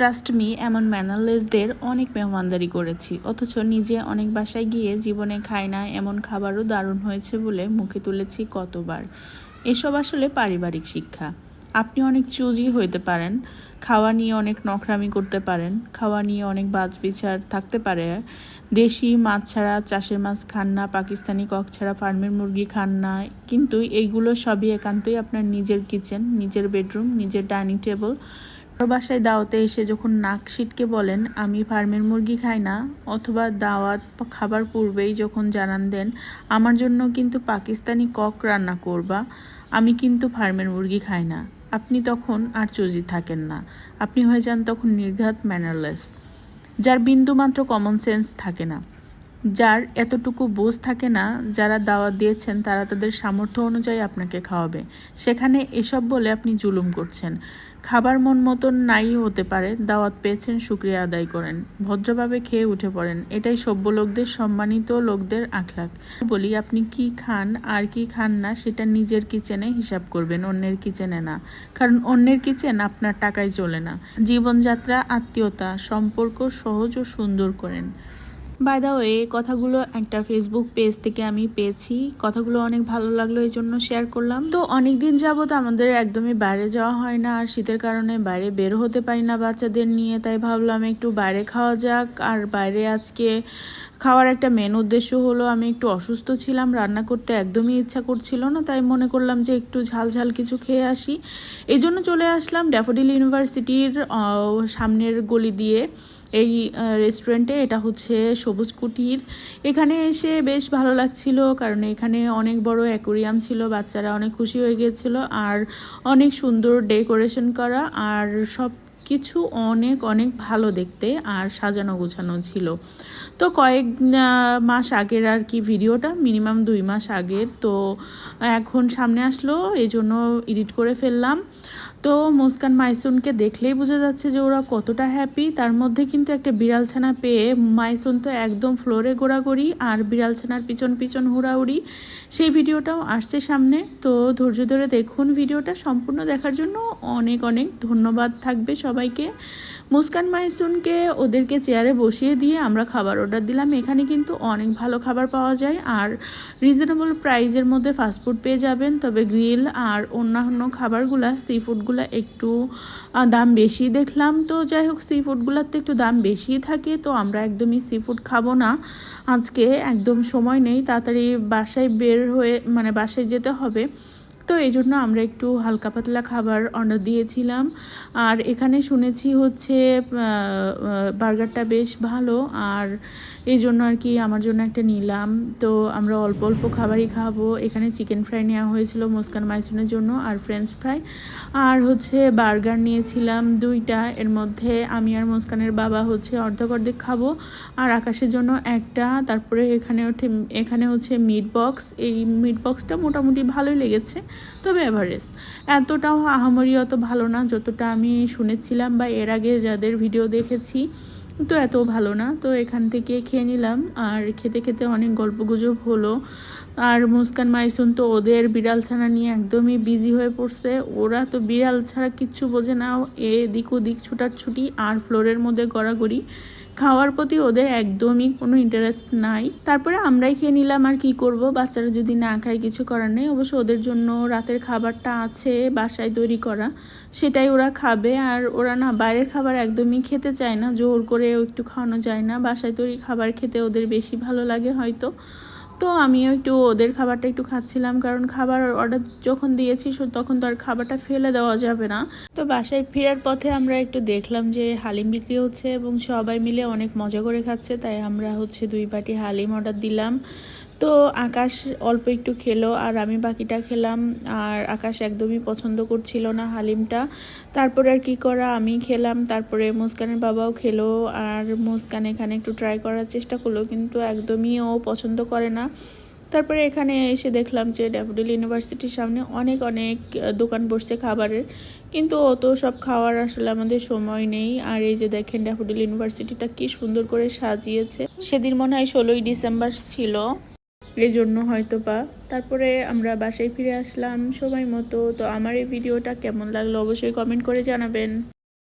Trust me এমন ম্যানারলেসদের অনেক মেহমানদারি করেছি। অথচ নিজে অনেক বাসায় গিয়ে জীবনে খাই না এমন খাবারও দারুণ হয়েছে বলে মুখে তুলেছি কতবার। এসব আসলে পারিবারিক শিক্ষা। আপনি অনেক চুজি হইতে পারেন, খাওয়া নিয়ে অনেক নখরামি করতে পারেন, খাওয়া নিয়ে অনেক বাজ বিচার থাকতে পারে। দেশি মাছ ছাড়া চাষের মাছ খান না, পাকিস্তানি কক ছাড়া ফার্মের মুরগি খান না। কিন্তু এইগুলো সবই একান্তই আপনার নিজের কিচেন, নিজের বেডরুম, নিজের ডাইনিং টেবিল বাসায় দাওয়াতে এসে যখন নাক সিটকে বলেন, আমি ফার্মের মুরগি খাই না, অথবা দাওয়াত খাবার পূর্বেই যখন জানান দেন, আমার জন্য কিন্তু পাকিস্তানি কক রান্না করবা, আমি কিন্তু ফার্মের মুরগি খাই না। আপনি তখন আর চুজি থাকেন না। আপনি হয়ে যান তখন নির্ঘাত ম্যানারলেস, যার বিন্দুমাত্র কমন সেন্স থাকে না। যার এতটুকু বোঝ থাকে না, যারা দাওয়াত দিয়েছেন, তারা তাদের সামর্থ্য অনুযায়ী আপনাকে খাওয়াবে। সেখানে এসব বলে আপনি জুলুম করছেন। খাবার মন মতন নাই হতে পারে, দাওয়াত পেয়েছেন, শুক্রিয়া আদায় করেন। ভদ্রভাবে খেয়ে উঠে পড়েন। এটাই সভ্য লোকদের, সম্মানিত লোকদের আখলাখ। বলি, আপনি কি খান, আর কি খান না, সেটা নিজের কিচেনে হিসাব করবেন, অন্যের কিচেনে না। কারণ অন্যের কিচেন আপনার টাকায় চলে না। জীবনযাত্রা, আত্মীয়তা, সম্পর্ক সহজ ও সুন্দর করেন। বাই দা কথাগুলো একটা ফেসবুক পেজ থেকে আমি পেয়েছি। কথাগুলো অনেক ভালো লাগল, এই জন্য শেয়ার করলাম। তো অনেক দিন যাবত আমাদের একদমই বাইরে যাওয়া হয় না, আর শীতের কারণে বাইরে বের হতে পারি না বাচ্চাদের নিয়ে, তাই ভাবলাম একটু বাইরে খাওয়া যাক। আর বাইরে আজকে খাওয়ার একটা মেন উদ্দেশ্য হলো, আমি একটু অসুস্থ ছিলাম, রান্না করতে একদমই ইচ্ছা করছিল না, তাই মনে করলাম যে একটু ঝাল ঝাল কিছু খেয়ে আসি। এই জন্য চলে আসলাম ড্যাফোডিল ইউনিভার্সিটির সামনের গলি দিয়ে। এই রেস্টুরেন্টে এটা হচ্ছে সবুজ কুটির। এখানে এসে বেশ ভালো লাগছিল, কারণ এখানে অনেক বড় অ্যাকোরিয়াম ছিল, বাচ্চারা অনেক খুশি হয়ে গিয়েছিল। আর অনেক সুন্দর ডেকোরেশন করা, আর সব কিছু অনেক অনেক ভালো দেখতে আর সাজানো গোছানো ছিল। তো কয়েক মাস আগের আর কি ভিডিওটা, মিনিমাম দুই মাস আগের। তো এখন সামনে আসলো এই জন্য এডিট করে ফেললাম। তো মুস্কান মাইসুনকে দেখলেই বোঝা যাচ্ছে যে ওরা কতটা হ্যাপি তার মধ্যে কিন্তু একটা বিড়াল ছানা পেয়ে মাইসুন তো একদম ফ্লোরে গোড়াগড়ি আর বিড়াল ছানার পিছন পিছন হুড়াহুড়ি সেই ভিডিওটাও আসছে সামনে। তো ধৈর্য ধরে দেখুন ভিডিওটা। সম্পূর্ণ দেখার জন্য অনেক অনেক ধন্যবাদ থাকবে সবাইকে। মুস্কান মাইসুনকে ওদেরকে চেয়ারে বসিয়ে দিয়ে আমরা খাবার অর্ডার দিলাম। এখানে কিন্তু অনেক ভালো খাবার পাওয়া যায় আর রিজনেবল প্রাইজের মধ্যে ফাস্টফুড পেয়ে যাবেন। তবে গ্রিল আর অন্যান্য খাবারগুলা সি ফুডগুলো একটু দাম বেশি দেখলাম। তো যাই হোক সি ফুডগুলোর তো একটু দাম বেশি থাকে, তো আমরা একদমই সি ফুড খাব না। আজকে একদম সময় নেই, তাড়াতাড়ি বাসায় বের হয়ে মানে বাসায় যেতে হবে। তো এই জন্য আমরা একটু হালকা পাতলা খাবার অর্ডার দিয়েছিলাম। আর এখানে শুনেছি হচ্ছে বার্গারটা বেশ ভালো। আর এই জন্য আর কি আমার জন্য একটা নিলাম। তো আমরা অল্প অল্প খাবারই খাব। এখানে চিকেন ফ্রাই নেওয়া হয়েছিল মুস্কান মাইসুনের জন্য আর ফ্রেঞ্চ ফ্রাই আর হচ্ছে বার্গার নিয়েছিলাম দুইটা। এর মধ্যে আমি আর মুস্কানের বাবা হচ্ছে অর্ধেক অর্ধেক খাব। আর আকাশের জন্য একটা। তারপরে এখানে ওঠে এখানে হচ্ছে মিট বক্স এই মিট বক্সটা মোটামুটি ভালোই লেগেছে। তবে এভারেজ এতটাও আহামরি অত ভালো না, যতটা আমি শুনেছিলাম বা এর আগে যাদের ভিডিও দেখেছি। তো এত ভালো না। তো এখান থেকে খেয়ে নিলাম। আর খেতে খেতে অনেক গল্পগুজব হলো। আর মুস্কান মাইসুন তো ওদের বিড়াল ছানা নিয়ে একদমই বিজি হয়ে পড়ছে। ওরা তো বিড়াল ছাড়া কিচ্ছু বোঝে না। এদিক ওদিক ছুটাছুটি আর ফ্লোরের মধ্যে গড়াগড়ি। খাওয়ার প্রতি ওদের একদমই কোনো ইন্টারেস্ট নাই। তারপরে আমরাই খেয়ে নিলাম আর কি করব। বাচ্চারা যদি না খায়, কিছু করার নেই। অবশ্য ওদের জন্য রাতের খাবারটা আছে বাসায় তৈরি করা। সেটাই ওরা খাবে। আর ওরা না, বাইরের খাবার একদমই খেতে চায় না। জোর করে একটু খাওয়ানো যায় না। বাসায় তৈরি খাবার খেতে ওদের বেশি ভালো লাগে হয়তো। তো আমিও একটু ওদের খাবারটা একটু খাচ্ছিলাম, কারণ খাবার অর্ডার যখন দিয়েছি তখন তো আর খাবারটা ফেলে দেওয়া যাবে না। তো বাসায় ফেরার পথে আমরা একটু দেখলাম যে হালিম বিক্রি হচ্ছে এবং সবাই মিলে অনেক মজা করে খাচ্ছে। তাই আমরা হচ্ছে দুই বাটি হালিম অর্ডার দিলাম। তো আকাশ অল্প একটু খেলো আর আমি বাকিটা খেলাম। আর আকাশ একদমই পছন্দ করছিল না হালিমটা। তারপরে আর কি করা? আমি খেলাম। তারপরে মুস্কানের বাবাও খেলো। আর মুস্কান এখানে একটু ট্রাই করার চেষ্টা করল, কিন্তু একদমই ও পছন্দ করে না। তারপরে এখানে এসে দেখলাম যে ড্যাফোডিল ইউনিভার্সিটির সামনে অনেক অনেক দোকান বসছে খাবারের। কিন্তু অত সব খাওয়ার আসলে আমাদের সময় নেই। আর এই যে দেখেন ড্যাফোডিল ইউনিভার্সিটিটা কি সুন্দর করে সাজিয়েছে। সেদিন মনে হয় ষোলোই ডিসেম্বর ছিল। এই জন্য হয়তো বা তারপরে আমরা বাসায় ফিরে আসলাম সময় মতো। তো আমার এই ভিডিওটা কেমন লাগল অবশ্যই কমেন্ট করে জানাবেন।